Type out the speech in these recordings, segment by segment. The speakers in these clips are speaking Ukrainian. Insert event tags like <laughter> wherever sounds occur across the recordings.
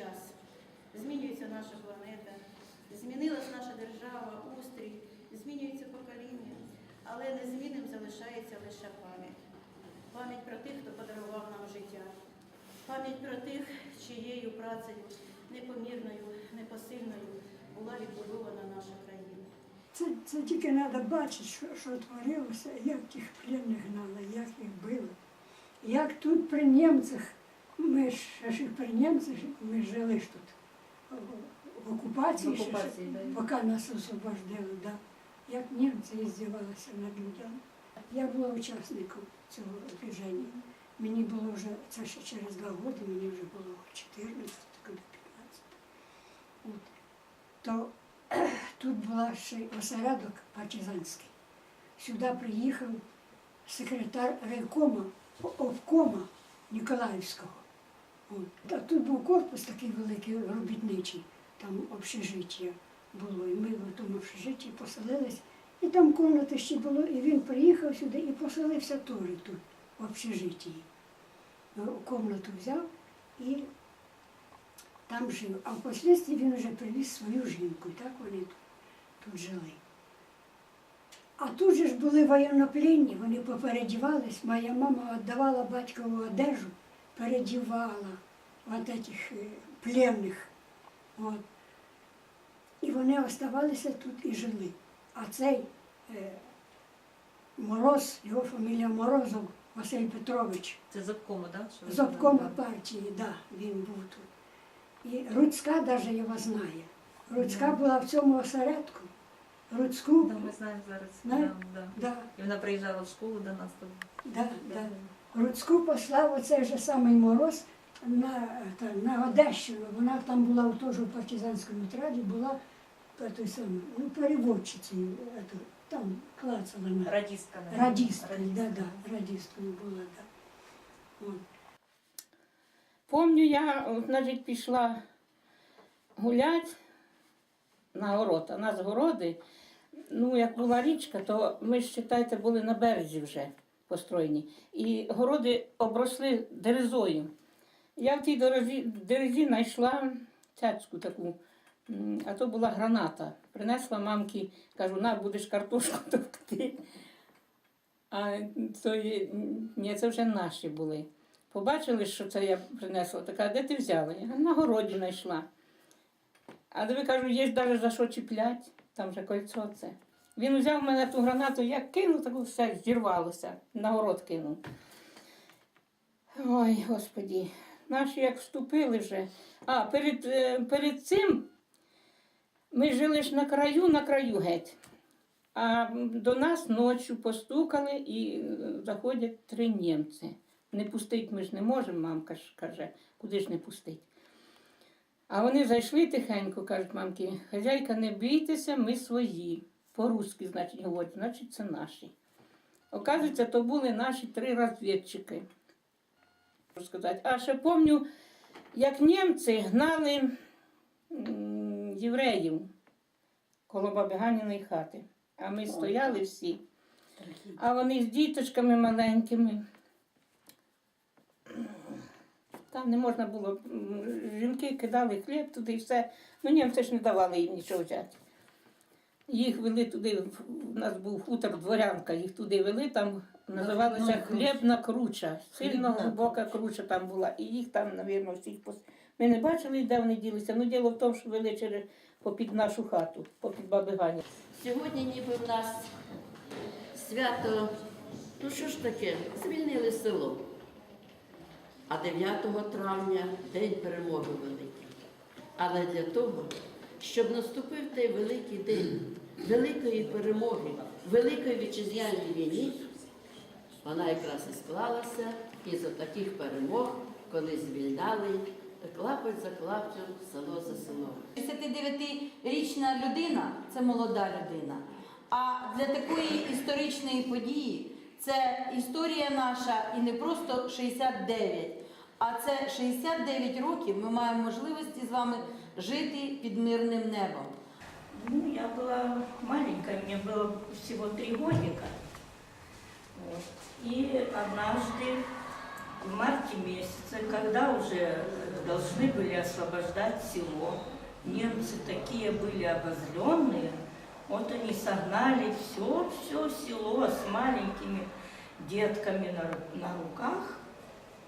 час. Змінюється наша планета, змінилась наша держава, устрій, змінюється покоління, але незмінним залишається лише пам'ять. Пам'ять про тих, хто подарував нам життя. Пам'ять про тих, чиєю працею непомірною, непосильною була відбудована наша країна. Це, це тільки треба бачити, що, що творилося, як тих пленних гнали, як їх били. Як тут при німцях, ми ж ще ж і при німцях, ми жили ж тут о, в окупації, В ще ж, окупації, да. поки нас освобождали, да. як німці здівалися над людьми. Я була учасником цього движення. Мені було вже, це ще через два роки, мені вже було 14, коли 15. От. То <clears throat> тут була ще й осередок партизанський. Сюди приїхав секретар райкома, обкома Ніколаївського. От. А тут був корпус такий великий, робітничий, там общежиття було. І ми в тому общежитті поселились. І там кімнати ще було, і він приїхав сюди і поселився теж тут, в общежитті. Комнату взяв і там жив. А впоследствии він вже привіз свою жінку, і так вони тут, тут жили. А тут же ж були воєннопленні, вони попередівались. Моя мама віддавала батькову одежу, передівала от этих е, пленних. От. І вони оставалися тут і жили. А цей е, Мороз, його фамілія Морозов Василь Петрович, Це з обкому, так? з обкома партії, да, він був тут. І Руцька навіть його знає. Руцька була в цьому осередку. Руцьку, Да, ми знаємо зараз. Да, да. да, І вона приїжджала в школу до нас. то- да, да. Руцьку послав оцей же самий мороз на, та, на Одещину. Вона там була в теж у партизанському отряді, була той самий, ну, переводчицею, там клацала на Радістка. радісткою, да, да, радісткою була, да. Помню, я, от, значить, пішла гулять на город. А нас городи, ну, як була річка, то ми ж, вважайте, були на березі вже построєні. І городи обросли дерезою. Я в тій дерезі, дерезі знайшла цяцьку таку, а то була граната. Принесла мамки, кажу, на, будеш картошку <laughs> товкти. А то ні, це вже наші були. Побачили, що це я принесла, така, де ти взяла? Я на городі знайшла. А диви кажу, є навіть за що чіплять, там же кольцо це. Він взяв мене ту гранату, я кинув, таку все зірвалося, на город кинув. Ой, господі, наші як вступили вже. А перед, е, перед цим ми жили ж на краю, на краю геть. А до нас ночі постукали і е, заходять три німці. Не пустить ми ж не можемо, мамка ж каже, куди ж не пустить. А вони зайшли тихенько, кажуть мамки, хазяйка, не бійтеся, ми свої. По-русски, значить, говорять, значить, це наші. Оказується, то були наші три розвідчики. Сказати. А ще пам'ятаю, як німці гнали євреїв коло Бабиганіної хати. А ми стояли всі. А вони з діточками маленькими. Там не можна було. Жінки кидали хліб туди і все. Ну німці ж не давали їм нічого взяти. Їх вели туди, у нас був хутор дворянка, їх туди вели, там називалася хлібна круча. Сильно глибока круча там була. І їх там, мабуть, всіх пос... Ми не бачили, де вони ділися. Ну, діло в тому, що вели через попід нашу хату, попід баби Гані. Сьогодні ніби в нас свято, ну що ж таке, звільнили село. А 9 травня День перемоги великий. Але для того, щоб наступив той великий день великої перемоги, великої вітчизняній війні, вона якраз і склалася із таких перемог, коли звільняли клапоть за клаптем, село за селом. 59-річна людина це молода людина. А для такої історичної події це історія наша і не просто 69, а це 69 років ми маємо можливості з вами жити під мирним небом. Ну, я была маленькая, мне было всего три годика. Вот. однажды в марте месяце, когда уже должны были освобождать село, немцы такие были обозленные, вот они согнали все, все село с маленькими детками на, на руках,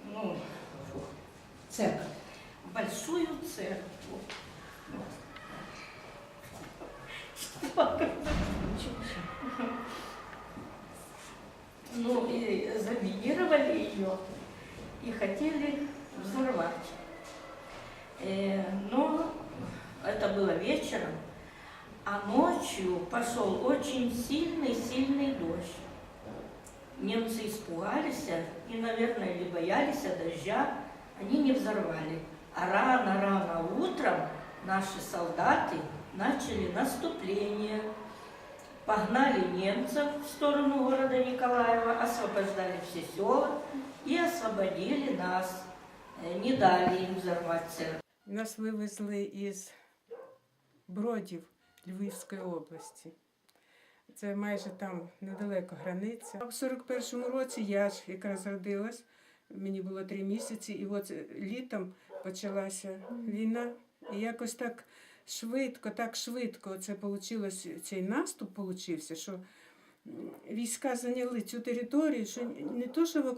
ну, в церковь, в большую церковь. Ну и заминировали ее и хотели взорвать. Э, но это было вечером, а ночью пошел очень сильный-сильный дождь. Немцы испугались и, наверное, или боялись дождя, они не взорвали. А рано-рано утром наши солдаты начали наступление, погнали немцев в сторону города Николаева, освобождали все села и освободили нас, Э, не дали им взорвать церковь. Нас вивезли із Бродів Львівської області. Це майже там недалеко границя. А в 41-му році я ж якраз родилась, мені було три місяці, і от літом почалася війна. І якось так швидко, так швидко це вийшло, цей наступ получився, що війська зайняли цю територію, що не то, що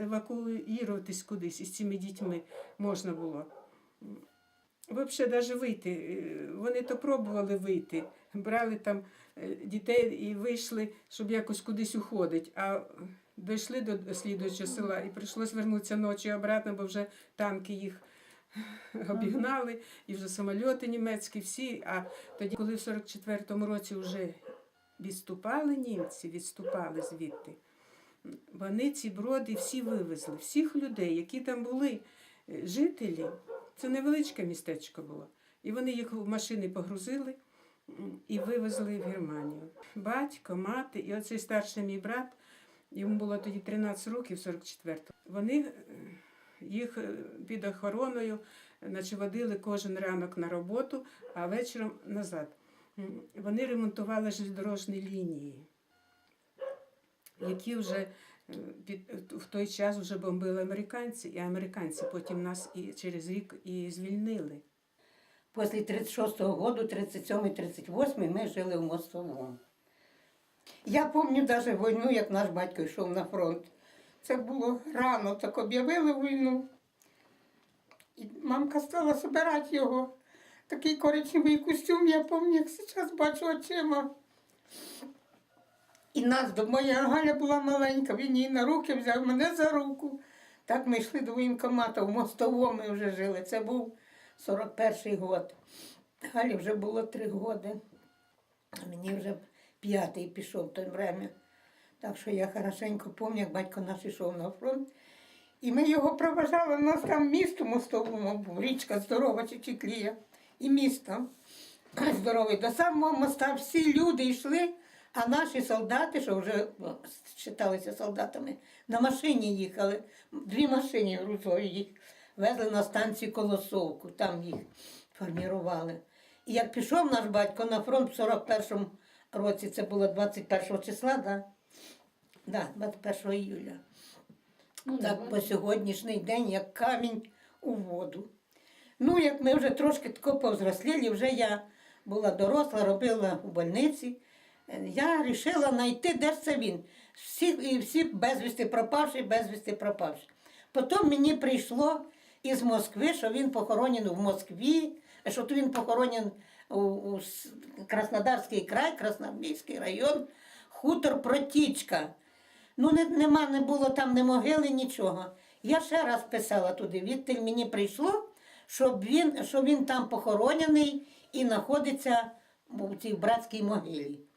евакуюватись кудись із цими дітьми можна було. Взагалі, навіть вийти. е, Вони то пробували вийти, брали там е, дітей і вийшли, щоб якось кудись уходити. А дійшли до слідуючого села і прийшлось вернутися ночі обратно, бо вже танки їх обігнали, і вже самольоти німецькі, всі. А тоді, коли в 44-му році вже відступали німці, відступали звідти, вони ці броди всі вивезли, всіх людей, які там були, е, жителі. Це невеличке містечко було. І вони їх в машини погрузили і вивезли в Германію. Батько, мати і оцей старший мій брат, йому було тоді 13 років, 44-го. Вони е, їх е, під охороною, наче водили кожен ранок на роботу, а вечором назад. Вони ремонтували железнодорожні лінії, які вже в той час вже бомбили американці, і американці потім нас і через рік і звільнили. Після 36-го году, 37-38 ми жили в Мостовому. Я пам'ятаю навіть війну, як наш батько йшов на фронт. Це було рано, так об'явили війну. І мамка стала збирати його. Такий коричневий костюм, я пам'ятаю, як зараз бачу очима. І нас, до- моя Галя була маленька, він її на руки взяв, мене за руку. Так ми йшли до воєнкомату, в Мостовому ми вже жили. Це був 41-й год. Галі вже було три роки, а мені вже п'ятий пішов в те время. Так що я хорошенько пам'ятаю, як батько наш йшов на фронт. І ми його проважали, у нас там місто мостовому був, річка здорова Чечеклія. І місто здорове. До самого моста всі люди йшли, а наші солдати, що вже ну, вважалися солдатами, на машині їхали, дві машини грузові їх везли на станцію Колосовку, там їх формірували. І як пішов наш батько на фронт в 41-му році, це було 21 числа, да? Да, 21 іюля. Так по сьогоднішній день, як камінь у воду. Ну, як ми вже трошки тако повзросліли, вже я була доросла, робила у больниці. Е, Я вирішила знайти, де це він. Всі, і всі безвісти пропавші, безвісти пропавші. Потім мені прийшло із Москви, що він похоронений в Москві, що то він похоронений у, у Краснодарський край, Краснодарський район, хутор Протічка. Ну, не, нема, не було там ні могили, нічого. Я ще раз писала туди, відтиль мені прийшло, щоб він, що він там похоронений і знаходиться у цій братській могилі.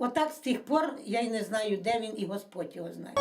Отак з тих пор я й не знаю, де він, і Господь його знає.